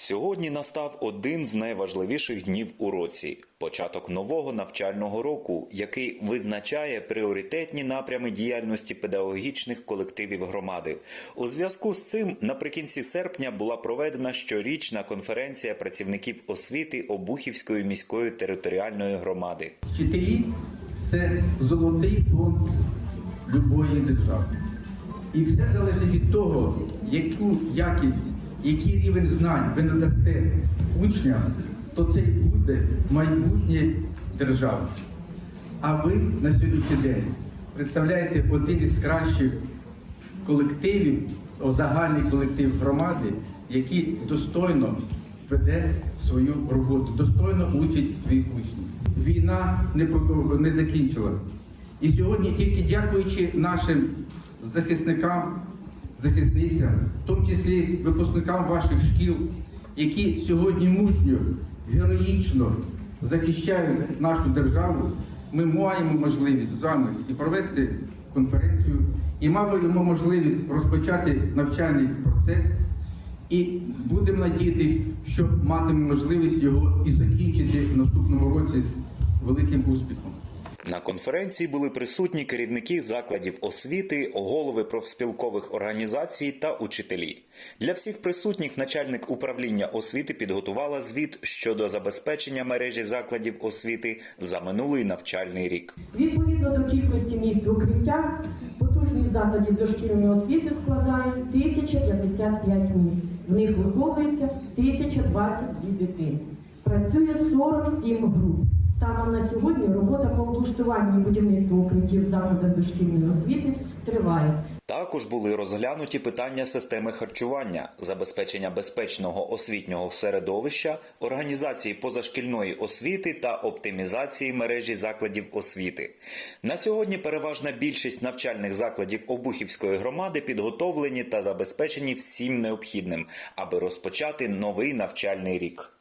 Сьогодні настав один з найважливіших днів у році початок нового навчального року, який визначає пріоритетні напрями діяльності педагогічних колективів громади. У зв'язку з цим наприкінці серпня була проведена щорічна конференція працівників освіти Обухівської міської територіальної громади. Вчителі це золотий фонд любої держави. І все залежить від того, яку якість, який рівень знань ви надасте учням, то це й буде майбутнє держави. А ви на сьогоднішній день представляєте один із кращих колективів, загальний колектив громади, який достойно веде свою роботу, достойно учить своїх учнів. Війна не не закінчилась. І сьогодні, тільки дякуючи нашим захисникам, захисницям, в тому числі випускникам ваших шкіл, які сьогодні мужньо, героїчно захищають нашу державу, ми маємо можливість з вами і провести конференцію, і маємо можливість розпочати навчальний процес. І будемо надіятися, що матимемо можливість його і закінчити в наступному році з великим успіхом. На конференції були присутні керівники закладів освіти, голови профспілкових організацій та учителі. Для всіх присутніх начальник управління освіти підготувала звіт щодо забезпечення мережі закладів освіти за минулий навчальний рік. Відповідно до кількості місць в укриттях, закладів дошкільної освіти складає 1055 місць. В них виховується 1022 дитини. Працює 47 груп. Станом на сьогодні облаштуванню і будівництву укриттів в дошкільної освіти триває. Також були розглянуті питання системи харчування, забезпечення безпечного освітнього середовища, організації позашкільної освіти та оптимізації мережі закладів освіти. На сьогодні переважна більшість навчальних закладів Обухівської громади підготовлені та забезпечені всім необхідним, аби розпочати новий навчальний рік.